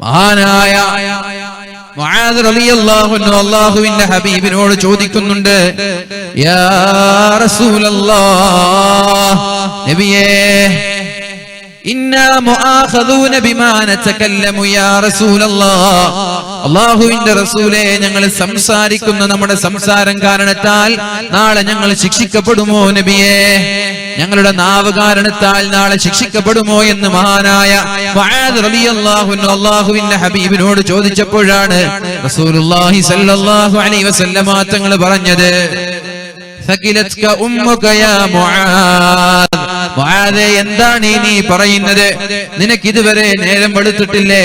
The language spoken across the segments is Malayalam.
മഹാനായ അല്ലാഹുവിന്റെ ഹബീബിനോട് ചോദിക്കുന്നുണ്ട് യാ റസൂലല്ലാ നബിയേ അല്ലാഹുവിന്റെ റസൂലേ ഞങ്ങൾ സംസാരിക്കുന്ന നമ്മുടെ സംസാരം കാരണത്താൽ നാളെ ഞങ്ങൾ ശിക്ഷിക്കപ്പെടുമോ നബിയേ? ഞങ്ങളുടെ നാവ് കാരണത്താൽ നാളെ ശിക്ഷിക്കപ്പെടുമോ എന്ന് മഹാനായ അള്ളാഹുവിന്റെ ഹബീബിനോട് ചോദിച്ചപ്പോഴാണ് റസൂലുള്ളാഹി അലൈഹി വസല്ലമ പറഞ്ഞത് ഉമ്മുക യാ മുആദേ എന്താണ് നീ പറയുന്നത്? നിനക്ക് ഇതുവരെ നേരം വെളുത്തിട്ടില്ലേ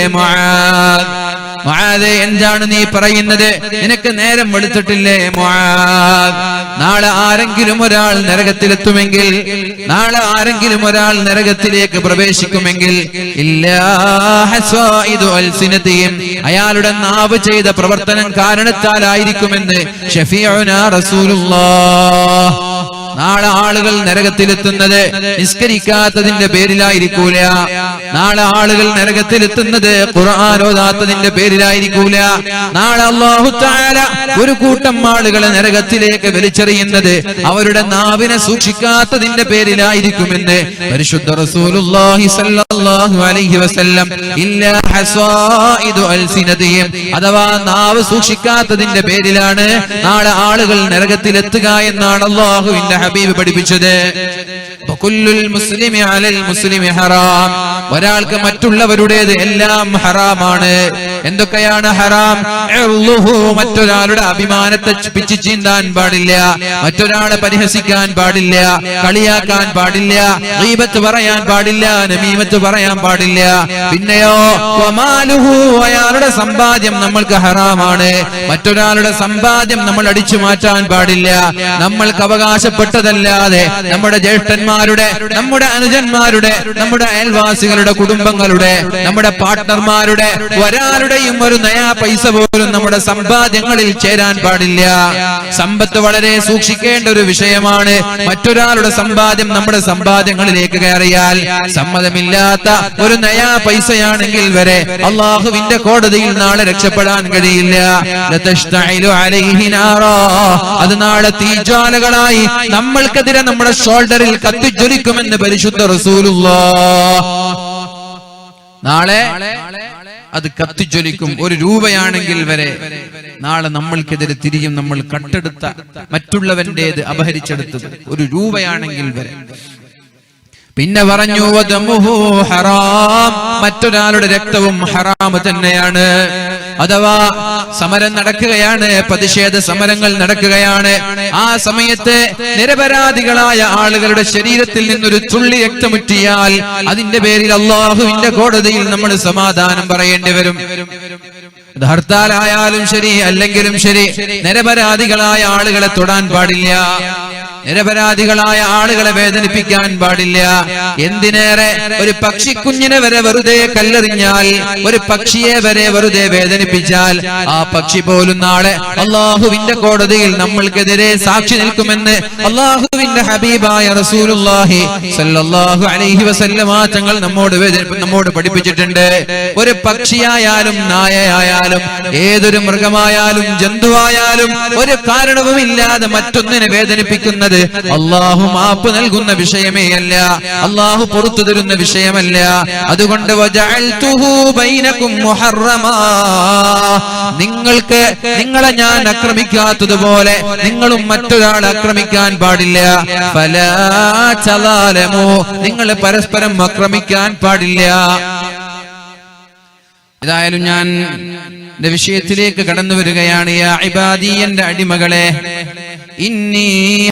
മുആദേ എന്താണ് നീ പറയുന്നത്? നിനക്ക് നേരം വെളുത്തിട്ടില്ലേ മുആദ് നാളെ ആരെങ്കിലും ഒരാൾ നരകത്തിലെത്തുമെങ്കിൽ നാളെ ആരെങ്കിലും ഒരാൾ നരകത്തിലേക്ക് പ്രവേശിക്കുമെങ്കിൽ അയാളുടെ നാവ് ചെയ്ത പ്രവർത്തനം കാരണത്താലായിരിക്കുമെന്ന് ഷഫീഉനാ റസൂലുള്ളാഹ്. നാളെ ആളുകൾ നരകത്തിലെത്തുന്നത് നിസ്കരിക്കാത്തതിന്റെ പേരിലായിരിക്കൂല. നാളെ ആളുകൾ നരകത്തിലെത്തുന്നത് ഖുർആാനോദാത്തതിന്റെ പേരിലായിരിക്കൂല. നാളെ അള്ളാഹു ഒരു കൂട്ടം ആളുകളെ നരകത്തിലേക്ക് വലിച്ചെറിയുന്നത് അവരുടെ നാവിനെ സൂക്ഷിക്കാത്തതിന്റെ പേരിലായിരിക്കുമെന്ന് പരിശുദ്ധ റസൂലുള്ളാഹി അലൈഹി വസല്ലം അഥവാ നാവ് സൂക്ഷിക്കാത്തതിന്റെ പേരിലാണ് നാളെ ആളുകൾ നരകത്തിലെത്തുക എന്നാണ് അള്ളാഹുവിന്റെ ഹബീബ് പഠിപ്പിച്ചത്. മുസ്ലിമി അലൽ മുസ്ലിമി ഹറാം. ഒരാൾക്ക് മറ്റുള്ളവരുടേത് എല്ലാം ഹറാമാണ്. എന്തൊക്കെയാണ് ഹറാം? മറ്റൊരാളുടെ അഭിമാനത്തെ പിച്ചു ചീന്താൻ പാടില്ല. മറ്റൊരാളെ പരിഹസിക്കാൻ പാടില്ല. കളിയാക്കാൻ പാടില്ല. ദീപത്ത് പറയാൻ പാടില്ല. നമീമത്ത് പറയാൻ പാടില്ല. പിന്നെയോ അയാളുടെ സമ്പാദ്യം നമ്മൾക്ക് ഹറാമാണ്. മറ്റൊരാളുടെ സമ്പാദ്യം നമ്മൾ അടിച്ചു മാറ്റാൻ പാടില്ല. നമ്മൾക്ക് അവകാശപ്പെട്ടതല്ലാതെ നമ്മുടെ ജ്യേഷ്ഠന്മാരുടെ നമ്മുടെ അനുജന്മാരുടെ നമ്മുടെ അയൽവാസികളുടെ കുടുംബങ്ങളുടെ നമ്മുടെ പാർട്ട്ണർമാരുടെ ഒരാളുടെയും ഒരു നയാ പൈസ പോലും നമ്മുടെ സമ്പാദ്യങ്ങളിൽ ചേരാൻ പാടില്ല. സമ്പത്ത് വളരെ സൂക്ഷിക്കേണ്ട ഒരു വിഷയമാണ്. മറ്റൊരാളുടെ സമ്പാദ്യം നമ്മുടെ സമ്പാദ്യങ്ങളിലേക്ക് കയറിയാൽ സമ്മതമില്ലാത്ത ഒരു നയാ പൈസയാണെങ്കിൽ വരെ അള്ളാഹുവിന്റെ കോടതിയിൽ നാളെ രക്ഷപ്പെടാൻ കഴിയില്ല. അത് നാളെ തീജ്വാലകളായി നമ്മൾക്കെതിരെ നമ്മുടെ ഷോൾഡറിൽ കത്തിജ്വലിക്കുമെന്ന് പരിശുദ്ധ റസൂലുള്ള. നാളെ അത് കത്തിജ്വലിക്കും. ഒരു രൂപയാണെങ്കിൽ വരെ നാളെ നമ്മൾക്കെതിരെ തിരിയും നമ്മൾ കട്ടെടുത്ത മറ്റുള്ളവന്റേത് അപഹരിച്ചെടുത്തത്. ഒരു രൂപയാണെങ്കിൽ വരെ. പിന്നെ പറഞ്ഞു ഹറാം. മറ്റൊരാളുടെ രക്തവും ഹറാമ് തന്നെയാണ്. അഥവാ സമരം നടക്കുകയാണ് പ്രതിഷേധ സമരങ്ങൾ നടക്കുകയാണ് ആ സമയത്ത് നിരപരാധികളായ ആളുകളുടെ ശരീരത്തിൽ നിന്നൊരു തുള്ളി രക്തമുറ്റിയാൽ അതിന്റെ പേരിൽ അള്ളാഹുവിന്റെ കോടതിയിൽ നമ്മൾ സമാധാനം പറയേണ്ടി വരും. ഹർത്താലായാലും ശരി അല്ലെങ്കിലും ശരി നിരപരാധികളായ ആളുകളെ തൊടാൻ പാടില്ല. നിരപരാധികളായ ആളുകളെ വേദനിപ്പിക്കാൻ പാടില്ല. എന്തിനേറെ ഒരു പക്ഷിക്കുഞ്ഞിനെ വരെ വെറുതെ കല്ലെറിഞ്ഞാൽ ഒരു പക്ഷിയെ വരെ വെറുതെ വേദനിപ്പിച്ചാൽ ആ പക്ഷി പോലും നാളെ അള്ളാഹുവിന്റെ കോടതിയിൽ നമ്മൾക്കെതിരെ സാക്ഷി നിൽക്കുമെന്ന് അള്ളാഹുവിന്റെ ഹബീബായ റസൂലുള്ളാഹി സല്ലല്ലാഹു അലൈഹി വസല്ലമ തങ്ങൾ നമ്മോട് നമ്മോട് പഠിപ്പിച്ചിട്ടുണ്ട്. ഒരു പക്ഷിയായാലും നായയായാലും ഏതൊരു മൃഗമായാലും ജന്തുവായാലും ഒരു കാരണവുമില്ലാതെ മറ്റൊന്നിനെ വേദനിപ്പിക്കുന്നത് അള്ളാഹു മാപ്പ് നൽകുന്ന വിഷയമേ അല്ല അള്ളാഹു പുറത്തു തരുന്ന വിഷയമല്ല. അതുകൊണ്ട്. നിങ്ങൾക്ക് നിങ്ങളെ ഞാൻ ആക്രമിക്കാത്തതുപോലെ നിങ്ങളും മറ്റൊരാൾ ആക്രമിക്കാൻ പാടില്ല. പല ചലാലമോ നിങ്ങൾ പരസ്പരം ആക്രമിക്കാൻ പാടില്ല. ഏതായാലും ഞാൻ എന്റെ വിഷയത്തിലേക്ക് കടന്നു വരികയാണ്. എന്റെ അടിമകളെ ഇന്നി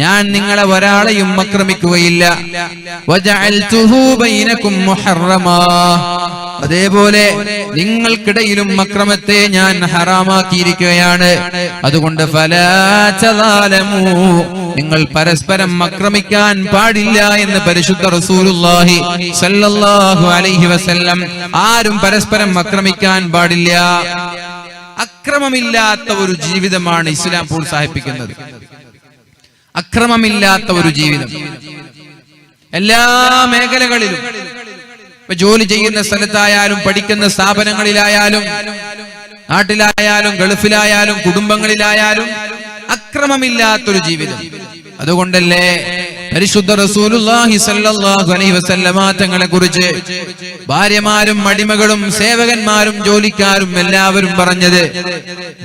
ഞാൻ നിങ്ങളെ ഒരാളെയും അക്രമിക്കുകയില്ല അതേപോലെ നിങ്ങൾക്കിടയിലും അക്രമത്തെ ഞാൻ ഹറാമാക്കിയിരിക്കുകയാണ്. അതുകൊണ്ട് ഫലാചതാലമൂ നിങ്ങൾ പരസ്പരം അക്രമിക്കാൻ പാടില്ല എന്ന് പരിശുദ്ധ റസൂലുല്ലാഹി സല്ലല്ലാഹു അലൈഹി വസല്ലം ആരും പരസ്പരം അക്രമിക്കാൻ പാടില്ല. അക്രമമില്ലാത്ത ഒരു ജീവിതമാണ് ഇസ്ലാം പ്രോത്സാഹിപ്പിക്കുന്നത്. അക്രമമില്ലാത്ത ഒരു ജീവിതം. എല്ലാ മേഖലകളിലും ഇപ്പൊ ജോലി ചെയ്യുന്ന സ്ഥലത്തായാലും പഠിക്കുന്ന സ്ഥാപനങ്ങളിലായാലും നാട്ടിലായാലും ഗൾഫിലായാലും കുടുംബങ്ങളിലായാലും അക്രമമില്ലാത്തൊരു ജീവിതം. അതുകൊണ്ടല്ലേ പരിശുദ്ധ റസൂലുള്ളാഹി സല്ലല്ലാഹു അലൈഹി വസല്ലമ തങ്ങളെ കുറിച്ച് ഭാര്യമാരും അടിമകളും സേവകന്മാരും ജോലിക്കാരും എല്ലാവരും പറഞ്ഞത്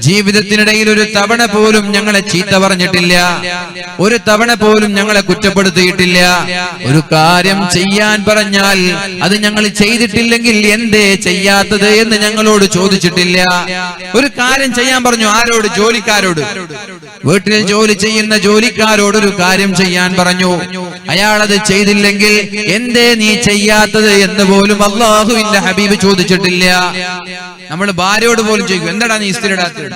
ജീവിതത്തിനിടയിൽ ഒരു തവണ പോലും ഞങ്ങളെ ചീത്ത പറഞ്ഞിട്ടില്ല. ഒരു തവണ പോലും ഞങ്ങളെ കുറ്റപ്പെടുത്തിയിട്ടില്ല. ഒരു കാര്യം ചെയ്യാൻ പറഞ്ഞാൽ അത് ഞങ്ങൾ ചെയ്തിട്ടില്ലെങ്കിൽ എന്തേ ചെയ്യാത്തത് എന്ന് ഞങ്ങളോട് ചോദിച്ചിട്ടില്ല. ഒരു കാര്യം ചെയ്യാൻ പറഞ്ഞു ആരോട്? ജോലിക്കാരോട്. വീട്ടിൽ ജോലി ചെയ്യുന്ന ജോലിക്കാരോട് ഒരു കാര്യം ചെയ്യാൻ പറഞ്ഞു. അയാൾ അത് ചെയ്തില്ലെങ്കിൽ എന്തേ നീ ചെയ്യാത്തത് എന്ന് പോലും അള്ളാഹുവിന്റെ ഹബീബ് ചോദിച്ചിട്ടില്ല. നമ്മൾ ഭാര്യയോട് പോലും ചോദിക്കും എന്താടാ നീ ഇസ്തിരി ഇടാത്തത്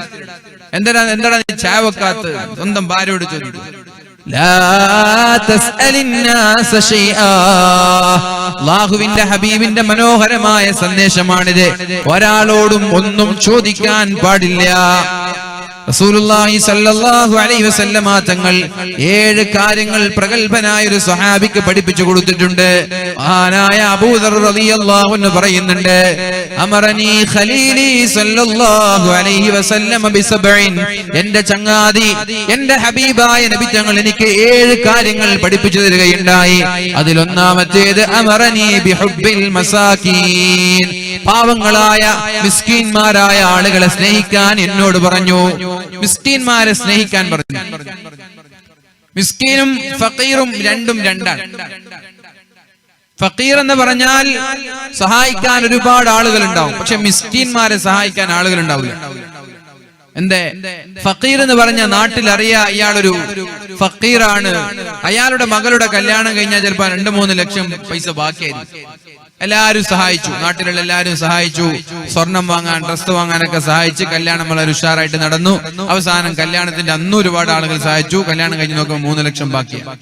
എന്താടാ എന്താടാ നീ ചായ വെക്കാത്തത് സ്വന്തം ഭാര്യയോട് ചോദിക്കും. അള്ളാഹുവിന്റെ ഹബീബിന്റെ മനോഹരമായ സന്ദേശമാണിത്. ഒരാളോടും ഒന്നും ചോദിക്കാൻ പാടില്ല. റസൂലുള്ളാഹി സല്ലല്ലാഹു അലൈഹി വസല്ലമ തങ്ങൾ ഏഴ് കാര്യങ്ങൾ പ്രഗൽഭനായ ഒരു സ്വഹാബിക്ക് പഠിപ്പിച്ചു കൊടുത്തിട്ടുണ്ട്. മഹാനായ അബൂദർ റളിയല്ലാഹു അൻഹു പറയുന്നുണ്ട് അമറനി ഖലീലി സല്ലല്ലാഹു അലൈഹി വസല്ലമ എന്റെ ചങ്ങാതി എന്റെ ഹബീബായ നബി തങ്ങൾ എനിക്ക് ഏഴ് കാര്യങ്ങൾ പഠിപ്പിച്ചു തരികയുണ്ടായി. ബിഹുബ്ബിൽ മസാകീൻ. പാവങ്ങളായ മിസ്കീന്മാരായ ആളുകളെ സ്നേഹിക്കാൻ എന്നോട് പറഞ്ഞു. മിസ്കീന്മാരെ സ്നേഹിക്കാൻ പറഞ്ഞു. മിസ്കീനും ഫക്കീറും രണ്ടും രണ്ടാണ്. ഫക്കീർ എന്ന് പറഞ്ഞാൽ സഹായിക്കാൻ ഒരുപാട് ആളുകൾ ഉണ്ടാവും പക്ഷെ മിസ്കീന്മാരെ സഹായിക്കാൻ ആളുകൾ ഉണ്ടാവില്ല എന്തേ? ഫക്കീർ എന്ന് പറഞ്ഞ നാട്ടിൽ അറിയാ ഇയാളൊരു ഫക്കീറാണ്. അയാളുടെ മകളുടെ കല്യാണം കഴിഞ്ഞാൽ ചിലപ്പോ രണ്ടു മൂന്ന് ലക്ഷം പൈസ ബാക്കിയായിരിക്കും. എല്ലാരും സഹായിച്ചു. നാട്ടിലുള്ള എല്ലാരും സഹായിച്ചു. സ്വർണം വാങ്ങാൻ ഡ്രസ് വാങ്ങാനൊക്കെ സഹായിച്ച് കല്യാണം വളരെ ഉഷാറായിട്ട് നടന്നു. അവസാനം കല്യാണത്തിന്റെ അന്ന് ഒരുപാട് ആളുകൾ സഹായിച്ചു. കല്യാണം കഴിഞ്ഞ് നോക്കുമ്പോൾ മൂന്ന് ലക്ഷം ബാക്കിയാണ്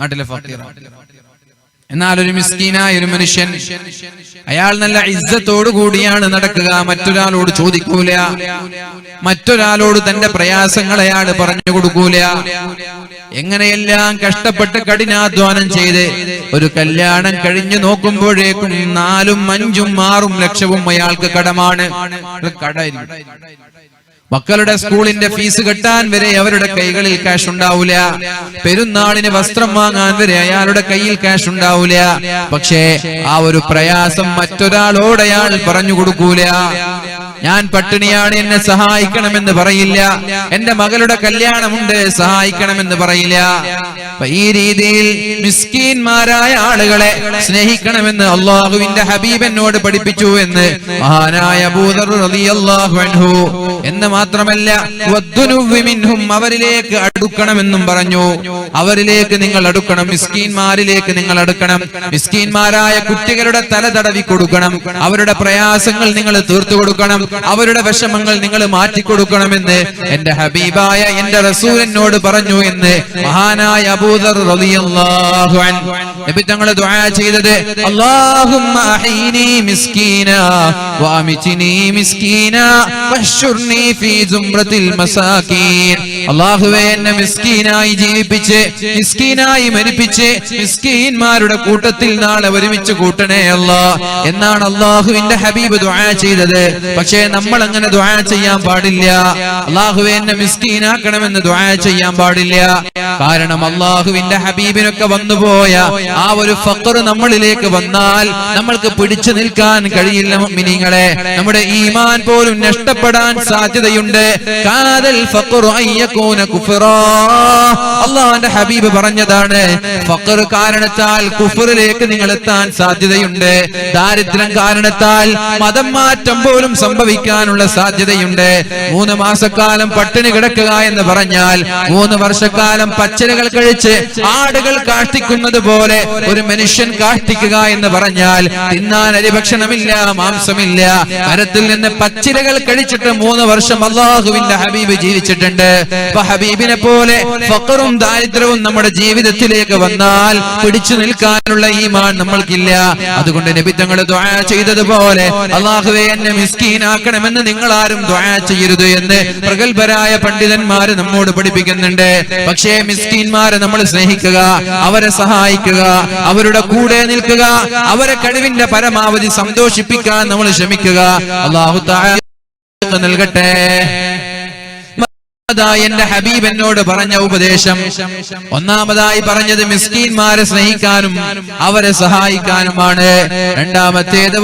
നാട്ടിലെ ഫക്കീർ എന്നാൽ ഒരു മിസ്കീനായ ഒരു മനുഷ്യൻ അയാൾ നല്ല ഇജ്ജത്തോടു കൂടിയാണ് നടക്കുക. മറ്റൊരാളോട് ചോദിക്കൂല. മറ്റൊരാളോട് തന്റെ പ്രയാസങ്ങൾ അയാൾ പറഞ്ഞു കൊടുക്കൂല. എങ്ങനെയെല്ലാം കഷ്ടപ്പെട്ട് കഠിനാധ്വാനം ചെയ്ത് ഒരു കല്യാണം കഴിഞ്ഞു നോക്കുമ്പോഴേക്കും നാലും അഞ്ചും ആറും ലക്ഷവും അയാൾക്ക് കടമാണ്. കടായിരിക്കും മക്കളുടെ സ്കൂളിന്റെ ഫീസ് കെട്ടാൻ വരെ അവരുടെ കൈകളിൽ ക്യാഷ് ഉണ്ടാവില്ല പെരുന്നാളിന് വസ്ത്രം വാങ്ങാൻ വരെ അയാളുടെ കയ്യിൽ ക്യാഷ് ഉണ്ടാവില്ല പക്ഷേ ആ ഒരു പ്രയാസം മറ്റൊരാളോട് അയാൾ പറഞ്ഞു കൊടുക്കൂല. ഞാൻ പട്ടിണിയാണ് എന്നെ സഹായിക്കണമെന്ന് പറയില്ല. എന്റെ മകളുടെ കല്യാണമുണ്ട് സഹായിക്കണമെന്ന് പറയില്ല. ഈ രീതിയിൽ മിസ്കീന്മാരായ ആളുകളെ സ്നേഹിക്കണമെന്ന് അള്ളാഹുവിന്റെ ഹബീബ് എന്നോട് പഠിപ്പിച്ചു എന്ന് മഹാനായ അൻഹു എന്ന് മാത്രമല്ല അവരിലേക്ക് അടുക്കണമെന്നും പറഞ്ഞു. അവരിലേക്ക് നിങ്ങൾ അടുക്കണം മിസ്കീന്മാരിലേക്ക് നിങ്ങൾ അടുക്കണം. മിസ്കീന്മാരായ കുട്ടികളുടെ തല തടവി കൊടുക്കണം. അവരുടെ പ്രയാസങ്ങൾ നിങ്ങൾ തീർത്തു കൊടുക്കണം. അവരുടെ വിഷമങ്ങൾ നിങ്ങൾ മാറ്റിക്കൊടുക്കണമെന്ന് എന്റെ ഹബീബായ എന്റെ റസൂലിനോട് പറഞ്ഞു എന്ന് മഹാനായ അബൂദർ നബി തങ്ങൾ ചെയ്തത് എന്നെ മിസ്കീനായി മിസ്കീനായി മിസ്കീന്മാരുടെ കൂട്ടത്തിൽ നാളെ ഒരുമിച്ച് കൂട്ടണേ അല്ലാ എന്നാണ് അള്ളാഹുവിന്റെ ഹബീബ് ദുആ ചെയ്തത്. പക്ഷേ നമ്മൾ അങ്ങനെ ദുആ ചെയ്യാൻ പാടില്ല. അള്ളാഹുവെ എന്നെ മിസ്കീനാക്കണമെന്ന് ദുആ ചെയ്യാൻ പാടില്ല. കാരണം അള്ളാഹുവിന്റെ ഹബീബിനൊക്കെ വന്നുപോയ ആ ഒരു ഫക്കർ നമ്മളിലേക്ക് വന്നാൽ നമ്മൾക്ക് പിടിച്ചു നിൽക്കാൻ കഴിയില്ല മിനിങ്ങളെ നമ്മുടെ ഈമാൻ പോലും നഷ്ടപ്പെടാൻ സാധ്യതയുണ്ട്. കാതൽ അള്ളാഹുന്റെ ഹബീബ് പറഞ്ഞതാണ് ഫക്കർ കാരണത്താൽ കുഫറിലേക്ക് നിങ്ങൾ എത്താൻ സാധ്യതയുണ്ട്. ദാരിദ്ര്യം കാരണത്താൽ മതം മാറ്റം പോലും സംഭവിക്കാനുള്ള സാധ്യതയുണ്ട്. മൂന്ന് മാസക്കാലം പട്ടിണി കിടക്കുക എന്ന് പറഞ്ഞാൽ മൂന്ന് വർഷക്കാലം പച്ചരകൾ കഴിച്ച് ആടുകൾ കാഷ്ടിക്കുന്നത് പോലെ ഒരു മനുഷ്യൻ കാഷ്ടിക്കുക എന്ന് പറഞ്ഞാൽ തിന്നാൻ അരിഭക്ഷണമില്ല മാംസമില്ല. മരത്തിൽ നിന്ന് പച്ചിലകൾ കഴിച്ചിട്ട് മൂന്ന് വർഷം അള്ളാഹുവിന്റെ ഹബീബ് ജീവിച്ചിട്ടുണ്ട്. ഹബീബിനെ പോലെ ഫക്കറും ദാരിദ്ര്യവും നമ്മുടെ ജീവിതത്തിലേക്ക് വന്നാൽ പിടിച്ചു നിൽക്കാനുള്ള ഈമാൻ നമ്മൾക്കില്ല. അതുകൊണ്ട് നബി തങ്ങൾ ചെയ്തതുപോലെ അള്ളാഹുവെ എന്നെ മിസ്കീനാക്കണമെന്ന് നിങ്ങൾ ആരും ദുആ ചെയ്യരുത് എന്ന് പ്രഗത്ഭരായ പണ്ഡിതന്മാര് നമ്മോട് പഠിപ്പിക്കുന്നുണ്ട്. പക്ഷേ മിസ്കീന്മാരെ നമ്മൾ സ്നേഹിക്കുക അവരെ സഹായിക്കുക അവരുടെ കൂടെ നിൽക്കുക അവരെ കഴിവിന്റെ പരമാവധി സന്തോഷിപ്പിക്കാൻ നമ്മൾ ശ്രമിക്കുക. അള്ളാഹു നൽകട്ടെ. എന്റെ ഹബീബ് എന്നോട് പറഞ്ഞ ഉപദേശം. ഒന്നാമതായി പറഞ്ഞത് മിസ്കീന്മാരെ സ്നേഹിക്കാനും അവരെ സഹായിക്കാനുമാണ്. രണ്ടാമത്തേത്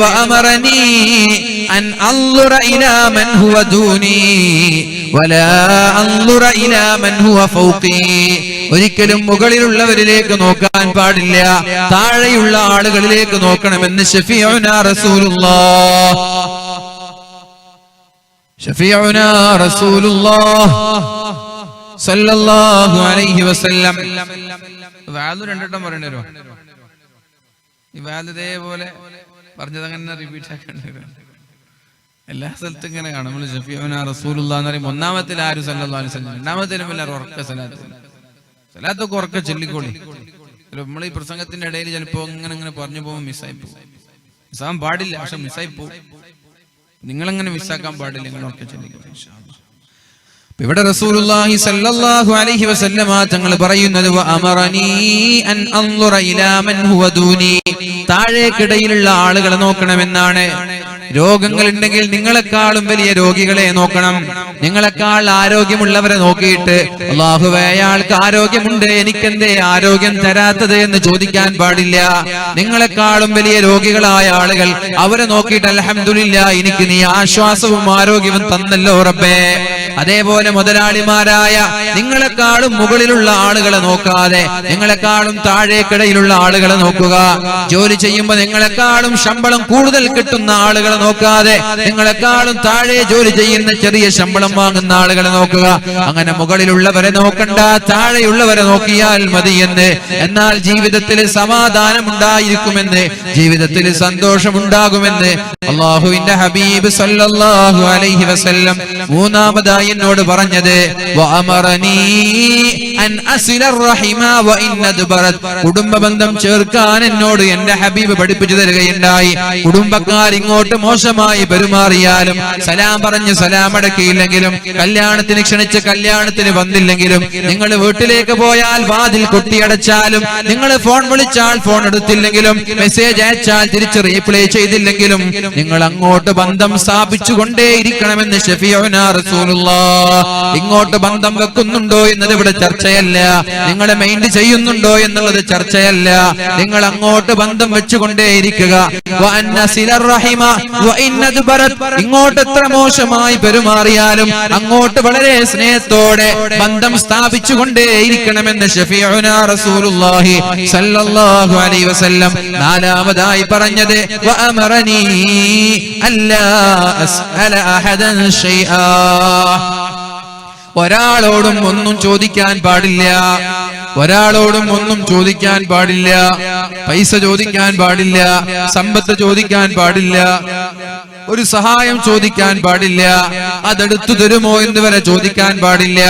ഒരിക്കലും മുകളിലുള്ളവരിലേക്ക് നോക്കാൻ പാടില്ല. താഴെയുള്ള ആളുകളിലേക്ക് നോക്കണമെന്ന് ഷഫീഉനാ റസൂലുള്ളാഹ് രണ്ടെണ്ണം പറയേണ്ടി വരുമോ? ഈ വാൽ ഇതേപോലെ പറഞ്ഞത് അങ്ങനെ റിപ്പീറ്റ് ആക്കേണ്ടി വരും. എല്ലാ സ്ഥലത്തും ഇങ്ങനെ കാണും. നമ്മൾ ഷഫീഉനാ റസൂലുള്ളാഹ് എന്ന് പറയുമ്പോൾ ഒന്നാമത്തിൽ ആരും വസല്ലം? രണ്ടാമത്തിലും എല്ലാവരും ഉറക്ക സലാത്ത്. സലാത്തൊക്കെ ഉറക്ക ചൊല്ലിക്കോളി. നമ്മൾ ഈ പ്രസംഗത്തിന്റെ ഇടയിൽ ചിലപ്പോ ഇങ്ങനെ ഇങ്ങനെ പറഞ്ഞു പോകുമ്പോൾ മിസ്സായി പോകും. മിസ്സാകാൻ പാടില്ല പക്ഷെ മിസ്സായി പോകും. നിങ്ങളങ്ങനെ മിസ്സാക്കാൻ പാടില്ല നിങ്ങളൊക്കെ ചിന്തിക്കുന്നു ഇവിടെ റസൂലുള്ളാഹി സല്ലല്ലാഹു അലൈഹി വസല്ലമ തങ്ങൾ പറയുന്നത് അമറനീ അൻ അൻളുറ ഇലാ മൻ ഹുവ ദൂനി. താഴേക്കിടയിലുള്ള ആളുകളെ നോക്കണമെന്നാണ്. രോഗങ്ങൾ ഉണ്ടെങ്കിൽ നിങ്ങളെക്കാളും വലിയ രോഗികളെ നോക്കണം. നിങ്ങളെക്കാൾ ആരോഗ്യമുള്ളവരെ നോക്കിയിട്ട് അള്ളാഹുവേ അയാൾക്ക് ആരോഗ്യമുണ്ട് എനിക്കെന്തേ ആരോഗ്യം തരാത്തത് എന്ന് ചോദിക്കാൻ പാടില്ല. നിങ്ങളെക്കാളും വലിയ രോഗികളായ ആളുകൾ അവരെ നോക്കിയിട്ട് അലഹമില്ല എനിക്ക് നീ ആശ്വാസവും ആരോഗ്യവും തന്നല്ലോ റബ്ബേ. അതേപോലെ മുതലാളിമാരായ നിങ്ങളെക്കാളും മുകളിലുള്ള ആളുകളെ നോക്കാതെ നിങ്ങളെക്കാളും താഴേക്കിടയിലുള്ള ആളുകളെ നോക്കുക. ജോലി ചെയ്യുമ്പോൾ നിങ്ങളെക്കാളും ശമ്പളം കൂടുതൽ കിട്ടുന്ന ആളുകളെ നോക്കാതെ നിങ്ങളെക്കാളും താഴെ ജോലി ചെയ്യുന്ന ചെറിയ ശമ്പളം വാങ്ങുന്ന ആളുകളെ നോക്കുക. അങ്ങനെ മുകളിലുള്ളവരെ നോക്കണ്ട താഴെയുള്ളവരെ നോക്കിയാൽ മതി എന്ന് എന്നാൽ ജീവിതത്തിൽ സമാധാനം ഉണ്ടായിരിക്കുമെന്ന് ജീവിതത്തിൽ സന്തോഷമുണ്ടാകുമെന്ന് അള്ളാഹുവിന്റെ ഹബീബ് സല്ലല്ലാഹു അലൈഹി വസല്ലം മൂന്നാമതായി എന്നോട് പറഞ്ഞത് കുടുംബ ബന്ധം ചേർക്കാൻ എന്നോട് എന്റെ ഹബീബ് പഠിപ്പിച്ചു തരികയുണ്ടായി. കുടുംബക്കാർ ഇങ്ങോട്ട് മോശമായി പെരുമാറിയാലും സലാം പറഞ്ഞ് സലാം അടക്കിയില്ലെങ്കിലും കല്യാണത്തിന് ക്ഷണിച്ച് കല്യാണത്തിന് വന്നില്ലെങ്കിലും നിങ്ങൾ വീട്ടിലേക്ക് പോയാൽ വാതിൽ കൊട്ടിയടച്ചാലും നിങ്ങൾ ഫോൺ വിളിച്ചാൽ ഫോൺ എടുത്തില്ലെങ്കിലും മെസ്സേജ് അയച്ചാൽ തിരിച്ച് റീപ്ലൈ ചെയ്തില്ലെങ്കിലും നിങ്ങൾ അങ്ങോട്ട് ബന്ധം സ്ഥാപിച്ചുകൊണ്ടേയിരിക്കണമെന്ന് കൊണ്ടേയിരിക്കണമെന്ന് ഇങ്ങോട്ട് ബന്ധം വെക്കുന്നുണ്ടോ എന്നത് ഇവിടെ ചർച്ചയല്ല. നിങ്ങളെ മൈൻഡ് ചെയ്യുന്നുണ്ടോ എന്നുള്ളത് ചർച്ചയല്ല. നിങ്ങൾ അങ്ങോട്ട് ബന്ധം വെച്ചുകൊണ്ടേയിരിക്കുക. ഇങ്ങോട്ട് എത്ര മോശമായി പെരുമാറിയാലും അങ്ങോട്ട് വളരെ സ്നേഹത്തോടെ ബന്ധം സ്ഥാപിച്ചുകൊണ്ടേയിരിക്കണമെന്ന് വസല്ലം നാലാമതായി പറഞ്ഞത് ഒരാളോടും ഒന്നും ചോദിക്കാൻ പാടില്ല. ഒരാളോടും ഒന്നും ചോദിക്കാൻ പാടില്ല. പൈസ ചോദിക്കാൻ പാടില്ല. സമ്പത്ത് ചോദിക്കാൻ പാടില്ല. ഒരു സഹായം ചോദിക്കാൻ പാടില്ല. അതെടുത്തു തരുമോ എന്ന് വരെ ചോദിക്കാൻ പാടില്ല.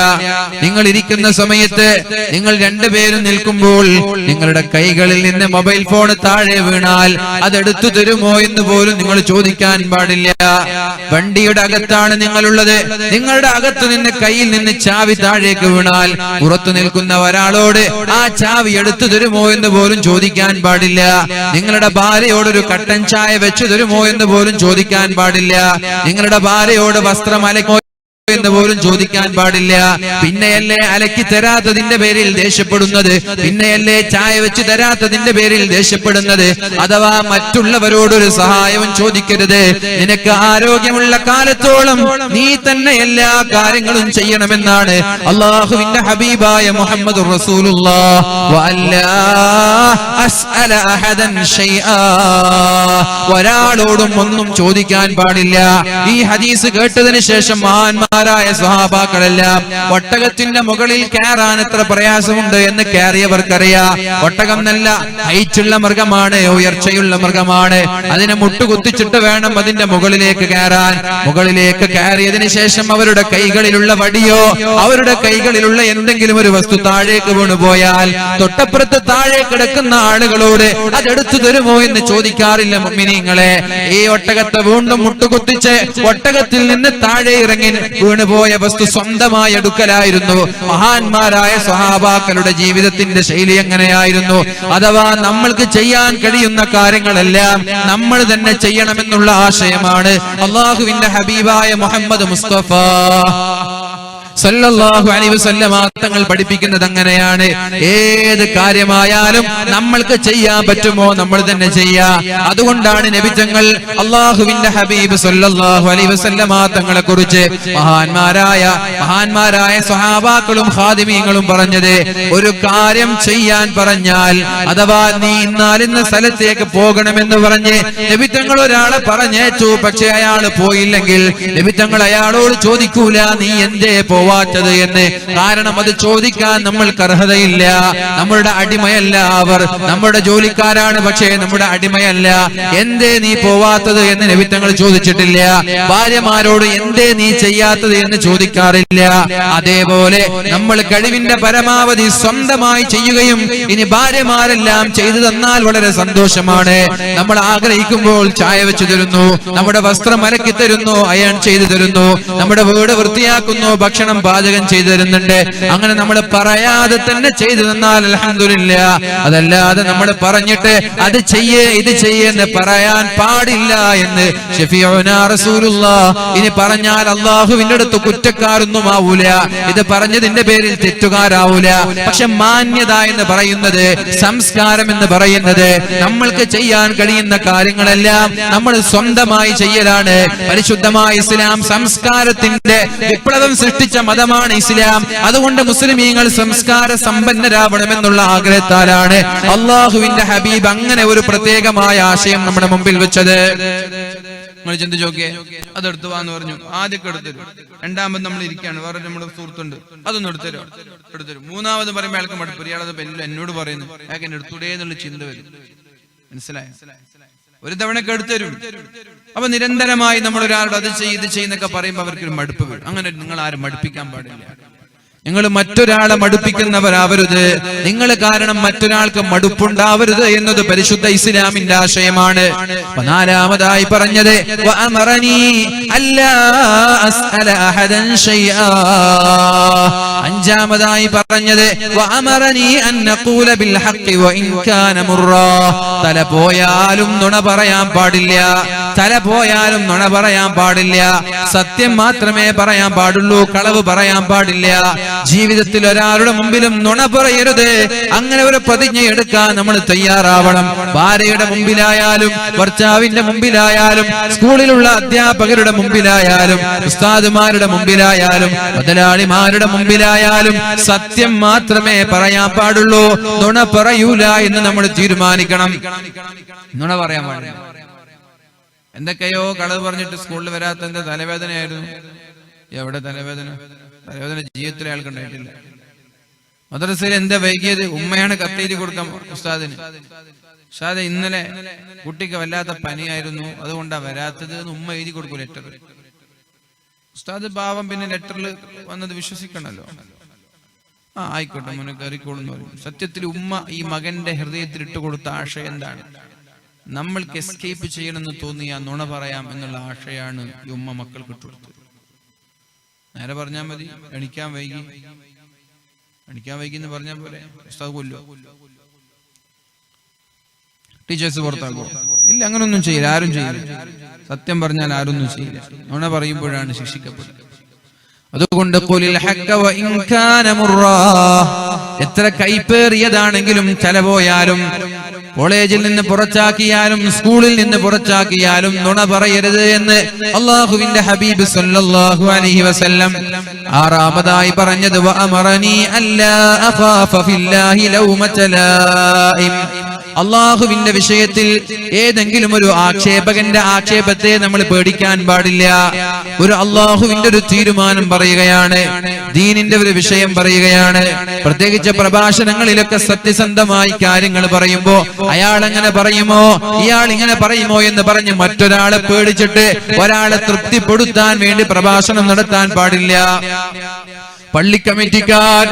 നിങ്ങൾ ഇരിക്കുന്ന സമയത്ത് നിങ്ങൾ രണ്ടുപേരും നിൽക്കുമ്പോൾ നിങ്ങളുടെ കൈകളിൽ നിന്ന് മൊബൈൽ ഫോൺ താഴെ വീണാൽ അതെടുത്തു തരുമോ എന്ന് പോലും നിങ്ങൾ ചോദിക്കാൻ പാടില്ല. വണ്ടിയുടെ അകത്താണ് നിങ്ങളുള്ളത്. നിങ്ങളുടെ അകത്ത് നിന്ന് കയ്യിൽ നിന്ന് ചാവി താഴേക്ക് വീണാൽ പുറത്തു നിൽക്കുന്ന ഒരാളോട് ആ ചാവി എടുത്തു തരുമോ എന്ന് പോലും ചോദിക്കാൻ പാടില്ല. നിങ്ങളുടെ ഭാര്യയോടൊരു കട്ടൻ ചായ വെച്ചു തരുമോ എന്ന് പോലും ചോദിക്കാൻ പാടില്ല. നിങ്ങളുടെ ഭാര്യയോട് വസ്ത്രം അലക്കോ എന്ന് പോലും ചോദിക്കാൻ പാടില്ല. പിന്നെയല്ലേ അലക്കി തരാത്തതിന്റെ പേരിൽ ദേഷ്യപ്പെടുന്നത്? പിന്നെയല്ലേ ചായ വെച്ച് തരാത്തതിന്റെ പേരിൽ ദേഷ്യപ്പെടുന്നത്? അഥവാ മറ്റുള്ളവരോടൊരു സഹായവും ചോദിക്കരുത്. നിനക്ക് ആരോഗ്യമുള്ള കാലത്തോളം നീ തന്നെ എല്ലാ കാര്യങ്ങളും ചെയ്യണമെന്നാണ് അള്ളാഹുവിന്റെ ഹബീബായ മുഹമ്മദ് ഒരാളോടും ഒന്നും ചോദിക്കാൻ പാടില്ല. ഈ ഹദീസ് കേട്ടതിന് ശേഷം മഹാന്മാർ മഹാന്മാരായ സ്വഹാബാക്കളെല്ലാം ഒട്ടകത്തിന്റെ മുകളിൽ കയറാൻ എത്ര പ്രയാസമുണ്ട് എന്ന് കയറിയവർക്കറിയാം. ഒട്ടകം നല്ല ഹൈറ്റുള്ള മൃഗമാണ് ഉയർച്ചയുള്ള മൃഗമാണ്. അതിനെ മുട്ടുകുത്തിച്ചിട്ട് വേണം അതിന്റെ മുകളിലേക്ക് കയറാൻ. മുകളിലേക്ക് കയറിയതിനു ശേഷം അവരുടെ കൈകളിലുള്ള വടിയോ അവരുടെ കൈകളിലുള്ള എന്തെങ്കിലും ഒരു വസ്തു താഴേക്ക് വീണുപോയാൽ തൊട്ടപ്പുറത്ത് താഴെ കിടക്കുന്ന ആളുകളോട് അതെടുത്തു തരുമോ എന്ന് ചോദിക്കാറില്ല മുഅ്മിനീങ്ങളെ. ഈ ഒട്ടകത്തെ വീണ്ടും മുട്ടുകുത്തിച്ച് ഒട്ടകത്തിൽ നിന്ന് താഴെ ഇറങ്ങി വീണുപോയ വസ്തു സ്വന്തമായി എടുക്കലായിരുന്നു മഹാന്മാരായ സ്വഹാബാക്കളുടെ ജീവിതത്തിന്റെ ശൈലി എങ്ങനെയായിരുന്നു? അഥവാ നമ്മൾക്ക് ചെയ്യാൻ കഴിയുന്ന കാര്യങ്ങളെല്ലാം നമ്മൾ തന്നെ ചെയ്യണമെന്നുള്ള ആശയമാണ് അള്ളാഹുവിന്റെ ഹബീബായ മുഹമ്മദ് മുസ്തഫ. സല്ലല്ലാഹു അലൈഹി വസല്ലമ തങ്ങൾ പഠിപ്പിക്കുന്നത് അങ്ങനെയാണ്. ഏത് കാര്യമായാലും നമ്മൾക്ക് ചെയ്യാൻ പറ്റുമോ നമ്മൾ തന്നെ ചെയ്യാ. അതുകൊണ്ടാണ് നബിജങ്ങൾ അള്ളാഹുവിന്റെ ഹബീബ് സല്ലല്ലാഹു അലൈഹി വസല്ലമ തങ്ങളെ കുറിച്ച് മഹാന്മാരായ മഹാന്മാരായ സ്വഹാബാക്കളും ഹാദിമീങ്ങളും പറഞ്ഞത് ഒരു കാര്യം ചെയ്യാൻ പറഞ്ഞാൽ അഥവാ നീ ഇന്നാലിന്ന സ്ഥലത്തേക്ക് പോകണമെന്ന് പറഞ്ഞ് നബിത്തങ്ങൾ ഒരാളെ പറഞ്ഞേച്ചു പക്ഷെ അയാൾ പോയില്ലെങ്കിൽ നബിത്തങ്ങൾ അയാളോട് ചോദിക്കൂല നീ എന്തേ പോവാത്തത് എന്ന്. കാരണം അത് ചോദിക്കാൻ നമ്മൾക്ക് അർഹതയില്ല. നമ്മളുടെ അടിമയല്ല അവർ. നമ്മുടെ ജോലിക്കാരാണ് പക്ഷേ നമ്മുടെ അടിമയല്ല. എന്തേ നീ പോവാത്തത് എന്ന് നബിത്തങ്ങൾ ചോദിച്ചിട്ടില്ല. ഭാര്യമാരോട് എന്തേ നീ ചെയ്യാത്തത് എന്ന് ചോദിക്കാറില്ല. അതേപോലെ നമ്മൾ കഴിവിന്റെ പരമാവധി സ്വന്തമായി ചെയ്യുകയും ഇനി ഭാര്യമാരെല്ലാം ചെയ്തു തന്നാൽ വളരെ സന്തോഷമാണ്. നമ്മൾ ആഗ്രഹിക്കുമ്പോൾ ചായ വെച്ചു തരുന്നു. നമ്മുടെ വസ്ത്രം അലക്കി തരുന്നു. അയൺ ചെയ്തു തരുന്നു. നമ്മുടെ വീട് വൃത്തിയാക്കുന്നു. ഭക്ഷണം പാചകം ചെയ്തു തരുന്നുണ്ട്. അങ്ങനെ നമ്മൾ പറയാതെ തന്നെ ചെയ്തു തന്നാൽ അലഹമില്ല അതല്ലാതെ നമ്മൾ പറഞ്ഞിട്ട് അത് ചെയ്യേ ഇത് ചെയ്യേ എന്ന് പറയാൻ പാടില്ല എന്ന് ഇനി പറഞ്ഞാൽ അള്ളാഹുവിന്റെ അടുത്ത് കുറ്റക്കാരൊന്നും ആവൂല. ഇത് പറഞ്ഞതിന്റെ പേരിൽ തെറ്റുകാരാവൂല. പക്ഷെ മാന്യത എന്ന് പറയുന്നത് സംസ്കാരം എന്ന് പറയുന്നത് നമ്മൾക്ക് ചെയ്യാൻ കഴിയുന്ന കാര്യങ്ങളെല്ലാം നമ്മൾ സ്വന്തമായി ചെയ്യലാണ്. പരിശുദ്ധമായ ഇസ്ലാം സംസ്കാരത്തിന്റെ വിപ്ലവം സൃഷ്ടിച്ച മതമാണ് ഇസ്ലാം. അതുകൊണ്ട് മുസ്ലിമീങ്ങൾ സംസ്കാര സമ്പന്നരാവണമെന്നുള്ള ആഗ്രഹത്താലാണ് അള്ളാഹുവിന്റെ ഹബീബ് അങ്ങനെ ഒരു പ്രത്യേകമായ ആശയം നമ്മുടെ മുമ്പിൽ വെച്ചത്. നിങ്ങൾ ചിന്തിച്ച് നോക്കിയേ അതെടുത്തു വാന്ന് പറഞ്ഞു. ആദ്യമൊക്കെ എടുത്തരും രണ്ടാമത് നമ്മൾ ഇരിക്കുകയാണ്. വേറെ നമ്മുടെ സുഹൃത്തുണ്ട്. അതൊന്നും എടുത്തരും എടുത്തരും മൂന്നാമത് പറയുമ്പോൾ അയാൾക്ക് മടുപ്പ്. ഇയാളത് എന്നോട് പറയുന്നു. അയാൾക്ക് എന്നെ എടുത്തൂടേ എന്നുള്ള ചിന്ത വരും. മനസ്സിലായോ? ഒരു തവണ എടുത്തരും അപ്പൊ നിരന്തരമായി നമ്മൾ ഒരാളോട് അത് ചെയ്ത് ചെയ്യുന്നൊക്കെ പറയുമ്പോൾ അവർക്കൊരു മടുപ്പ് വരും അങ്ങനെ നിങ്ങൾ ആരും മടുപ്പിക്കാൻ പാടില്ല. നിങ്ങൾ മറ്റൊരാളെ മടുപ്പിക്കുന്നവരാവരുത്. നിങ്ങൾ കാരണം മറ്റൊരാൾക്ക് മടുപ്പുണ്ടാവരുത് എന്നത് പരിശുദ്ധ ഇസ്ലാമിന്റെ ആശയമാണ്. നാലാമതായി പറഞ്ഞത്. അഞ്ചാമതായി പറഞ്ഞത്. തല പോയാലും നുണ പറയാൻ പാടില്ല. തല പോയാലും നുണ പറയാൻ പാടില്ല. സത്യം മാത്രമേ പറയാൻ പാടുള്ളൂ കളവ് പറയാൻ പാടില്ല. ജീവിതത്തിൽ ഒരാളുടെ മുമ്പിലും നുണ പറയരുത്. അങ്ങനെ ഒരു പ്രതിജ്ഞ എടുക്കാൻ നമ്മൾ തയ്യാറാവണം. ഭാര്യയുടെ മുമ്പിലായാലും ഭർത്താവിന്റെ മുമ്പിലായാലും സ്കൂളിലുള്ള അധ്യാപകരുടെ മുമ്പിലായാലും ഉസ്താദുമാരുടെ മുമ്പിലായാലും മുതലാളിമാരുടെ മുമ്പിലായാലും സത്യം മാത്രമേ പറയാൻ പാടുള്ളൂ. നുണ പറയൂല എന്ന് നമ്മൾ തീരുമാനിക്കണം. നുണ പറയാൻ പാടില്ല. എന്തൊക്കെയോ കളവ് പറഞ്ഞിട്ട് സ്കൂളിൽ വരാത്ത എന്താ തലവേദനയായിരുന്നു. എവിടെ തലവേദന? തലവേദന ജീവിതത്തിൽ അയാൾക്ക് ഉണ്ടായിട്ടില്ല. മദ്രസയിൽ എന്താ വൈകിയത്? ഉമ്മയാണ് കത്തെഴുതി കൊടുക്കാൻ ഉസ്താദിന്. ഉസ്താദ് ഇന്നലെ കുട്ടിക്ക് വല്ലാത്ത പനിയായിരുന്നു. അതുകൊണ്ടാ വരാത്തത് എന്ന് ഉമ്മ എഴുതി കൊടുക്കും ലെറ്റർ ഉസ്താദ് പാവം പിന്നെ ലെറ്ററിൽ വന്നത് വിശ്വസിക്കണല്ലോ. ആ ആയിക്കോട്ടെ മോനെ കയറിക്കോളും സത്യത്തിൽ ഉമ്മ ഈ മകന്റെ ഹൃദയത്തിൽ ഇട്ട് കൊടുത്ത ആശ എന്താണ്? നമ്മൾക്ക് എസ്കേപ്പ് ചെയ്യണമെന്ന് തോന്നിയ നുണ പറയാം എന്നുള്ള ആശയാണ് ഈ ഉമ്മ മക്കൾക്ക് ഇട്ടുകൊടുത്തത് നേരെ പറഞ്ഞാൽ മതി. എണിക്കാൻ വൈകി. എണിക്കാൻ വൈകി എന്ന് പറഞ്ഞാൽ പോലെ ഉസ്താദ് ടീച്ചേഴ്സ് പുറത്താക്കോ ഇല്ല അങ്ങനൊന്നും ചെയ്യില്ല. ആരും ചെയ്യില്ല. സത്യം പറഞ്ഞാൽ ആരൊന്നും ചെയ്യില്ല. നുണ പറയുമ്പോഴാണ് ശിക്ഷിക്കപ്പെടുന്നത് അതുകൊണ്ട്. എത്ര കൈപ്പേറിയതാണെങ്കിലും ചെലവോയാലും കോളേജിൽ നിന്ന് പുറത്താക്കിയാലും സ്കൂളിൽ നിന്ന് പുറത്താക്കിയാലും നുണ പറയരുത് എന്ന് അള്ളാഹുവിന്റെ ഹബീബ് സല്ലല്ലാഹു അലൈഹി വസല്ലം ആറാമതായി പറഞ്ഞത് വഅമറനി അല്ലാ അഖാഫ ഫില്ലാഹി ലൗമത ലായിം അള്ളാഹുവിന്റെ വിഷയത്തിൽ ഏതെങ്കിലും ഒരു ആക്ഷേപകന്റെ ആക്ഷേപത്തെ നമ്മൾ പേടിക്കാൻ പാടില്ല. ഒരു അള്ളാഹുവിന്റെ ഒരു തീരുമാനം പറയുകയാണ് ദീനിന്റെ ഒരു വിഷയം പറയുകയാണ്. പ്രത്യേകിച്ച് പ്രഭാഷണങ്ങളിലൊക്കെ സത്യസന്ധമായി കാര്യങ്ങൾ പറയുമ്പോ അയാൾ അങ്ങനെ പറയുമോ ഇയാൾ ഇങ്ങനെ പറയുമോ എന്ന് പറഞ്ഞ് മറ്റൊരാളെ പേടിച്ചിട്ട് ഒരാളെ തൃപ്തിപ്പെടുത്താൻ വേണ്ടി പ്രഭാഷണം നടത്താൻ പാടില്ല. പള്ളി കമ്മിറ്റിക്കാർ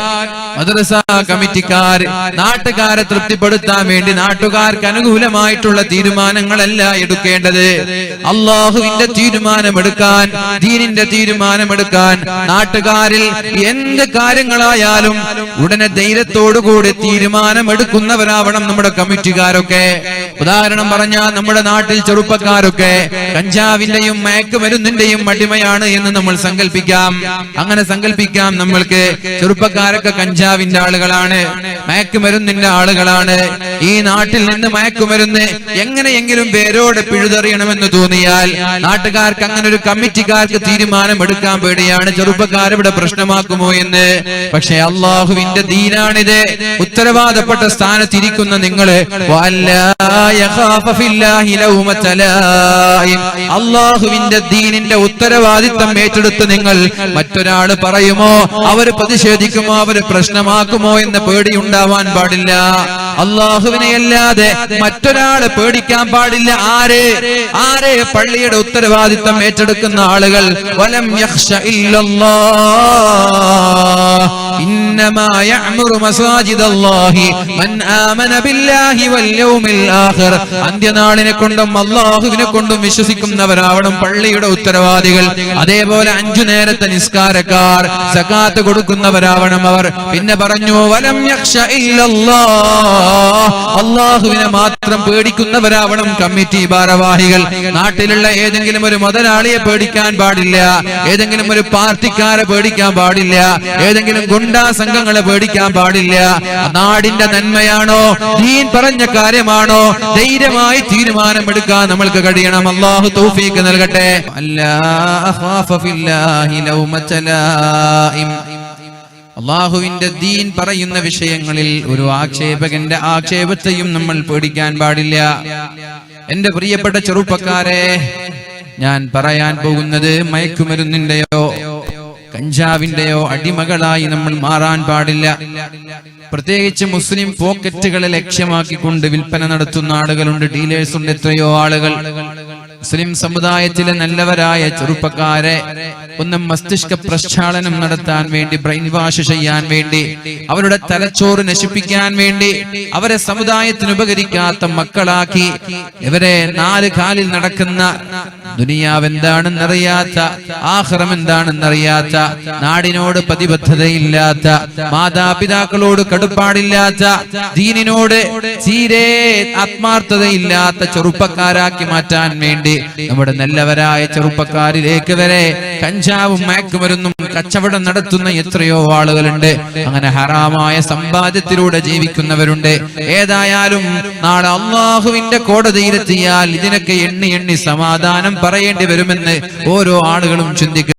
മദ്രസ കമ്മിറ്റിക്കാർ നാട്ടുകാരെ തൃപ്തിപ്പെടുത്താൻ വേണ്ടി നാട്ടുകാർക്ക് അനുകൂലമായിട്ടുള്ള തീരുമാനങ്ങളല്ല എടുക്കേണ്ടത്. അള്ളാഹുവിന്റെ തീരുമാനമെടുക്കാൻ ദീനിന്റെ തീരുമാനമെടുക്കാൻ നാട്ടുകാരിൽ എന്ത് കാര്യങ്ങളായാലും ഉടനെ ധൈര്യത്തോടുകൂടി തീരുമാനമെടുക്കുന്നവരാവണം നമ്മുടെ കമ്മിറ്റിക്കാരൊക്കെ. ഉദാഹരണം പറഞ്ഞാൽ നമ്മുടെ നാട്ടിൽ ചെറുപ്പക്കാരൊക്കെ കഞ്ചാവിന്റെയും മയക്കുമരുന്നിന്റെയും അടിമയാണ് എന്ന് നമ്മൾ സങ്കല്പിക്കാം. അങ്ങനെ സങ്കല്പിക്കാം നമ്മൾക്ക് ചെറുപ്പക്കാരൊക്കെ കഞ്ചാവിന്റെ ആളുകളാണ്. മയക്കുമരുന്നിന്റെ ആളുകളാണ്. ഈ നാട്ടിൽ നിന്ന് മയക്കുമരുന്ന് എങ്ങനെയെങ്കിലും പേരോടെ പിഴുതെറിയണമെന്ന് തോന്നിയാൽ നാട്ടുകാർക്ക് അങ്ങനെ ഒരു കമ്മിറ്റിക്കാർക്ക് തീരുമാനം എടുക്കാൻ പേടിയാണ് ചെറുപ്പക്കാരിവിടെ പ്രശ്നമാക്കുമോ എന്ന്. പക്ഷെ അള്ളാഹുവിന്റെ ദീനാണിത്. ഉത്തരവാദപ്പെട്ട സ്ഥാനത്തിരിക്കുന്ന നിങ്ങൾ അള്ളാഹുവിന്റെ ദീനിന്റെ ഉത്തരവാദിത്തം ഏറ്റെടുത്ത് നിങ്ങൾ മറ്റൊരാൾ പറയുമോ? അവർ പ്രതിഷേധിക്കുമോ? അവർ പ്രശ്നമാക്കുമോ? എന്ന് പേടിയുണ്ടാവാൻ പാടില്ല. അള്ളാഹുവിനെ അല്ലാതെ മറ്റൊരാളെ പേടിക്കാൻ പാടില്ല. ആരെ? ആരെ? പള്ളിയുടെ ഉത്തരവാദിത്തം ഏറ്റെടുക്കുന്ന ആളുകൾ? വലം അന്ത്യനാളിനെ കൊണ്ടും അള്ളാഹുവിനെ കൊണ്ടും വിശ്വസിക്കുന്നവരാവണം പള്ളിയുടെ ഉത്തരവാദികൾ. അതേപോലെ അഞ്ചു നേരത്തെ നിസ്കാരക്കാർ സകാത്ത് കൊടുക്കുന്നവരാവണം അവർ. പിന്നെ പറഞ്ഞു വലം യക്ഷ ഇല്ലല്ലാഹ്. അള്ളാഹുവിനെ മാത്രം പേടിക്കുന്നവരാവണം കമ്മിറ്റി ഭാരവാഹികൾ. നാട്ടിലുള്ള ഏതെങ്കിലും ഒരു മുതലാളിയെ പേടിക്കാൻ പാടില്ല. ഏതെങ്കിലും ഒരു പാർട്ടിക്കാരെ പേടിക്കാൻ പാടില്ല. ഏതെങ്കിലും ഗുണ്ടാ സംഘങ്ങളെ പേടിക്കാൻ പാടില്ല. നാടിന്റെ നന്മയാണോ? ദീൻ പറഞ്ഞ കാര്യമാണോ? ധൈര്യമായി തീരുമാനമെടുക്കാൻ നമ്മൾക്ക് കഴിയണം. അള്ളാഹു തൗഫീക്ക് നൽകട്ടെ. അല്ലാ അള്ളാഹുവിന്റെ ദീൻ പറയുന്ന വിഷയങ്ങളിൽ ഒരു ആക്ഷേപകന്റെ ആക്ഷേപത്തെയും നമ്മൾ പേടിക്കാൻ പാടില്ല. എന്റെ പ്രിയപ്പെട്ട ചെറുപ്പക്കാരെ ഞാൻ പറയാൻ പോകുന്നത് മയക്കുമരുന്നിന്റെയോ കഞ്ചാവിന്റെയോ അടിമകളായി നമ്മൾ മാറാൻ പാടില്ല. പ്രത്യേകിച്ച് മുസ്ലിം പോക്കറ്റുകളെ ലക്ഷ്യമാക്കിക്കൊണ്ട് വിൽപ്പന നടത്തുന്ന ആളുകളുണ്ട് ഡീലേഴ്സ് ഉണ്ട് എത്രയോ ആളുകൾ. മുസ്ലിം സമുദായത്തിലെ നല്ലവരായ ചെറുപ്പക്കാരെ ഒന്ന് മസ്തിഷ്ക പ്രക്ഷാളനം നടത്താൻ വേണ്ടി ബ്രെയിൻ വാഷ് ചെയ്യാൻ വേണ്ടി അവരുടെ തലച്ചോറ് നശിപ്പിക്കാൻ വേണ്ടി അവരെ സമുദായത്തിന് ഉപകരിക്കാത്ത മക്കളാക്കി ഇവരെ നാല് കാലിൽ നടക്കുന്ന ദുനിയാവ് എന്താണെന്നറിയാത്ത ആഹ്റം എന്താണെന്നറിയാത്ത നാടിനോട് പ്രതിബദ്ധതയില്ലാത്ത മാതാപിതാക്കളോട് കടുപ്പാടില്ലാത്ത ദീനിനോട് തീരെ ആത്മാർത്ഥതയില്ലാത്ത ചെറുപ്പക്കാരാക്കി മാറ്റാൻ വേണ്ടി നമ്മുടെ നല്ലവരായ ചെറുപ്പക്കാരിലേക്ക് വരെ കഞ്ചാവും മയക്കുമരുന്നും കച്ചവടം നടത്തുന്ന എത്രയോ ആളുകളുണ്ട്. അങ്ങനെ ഹറാമായ സമ്പാദ്യത്തിലൂടെ ജീവിക്കുന്നവരുണ്ട്. ഏതായാലും നാളെ അള്ളാഹുവിന്റെ കോടതിയിലെത്തിയാൽ ഇതിനൊക്കെ എണ്ണി എണ്ണി സമാധാനം പറയേണ്ടി വരുമെന്ന് ഓരോ ആളുകളും ചിന്തിക്കും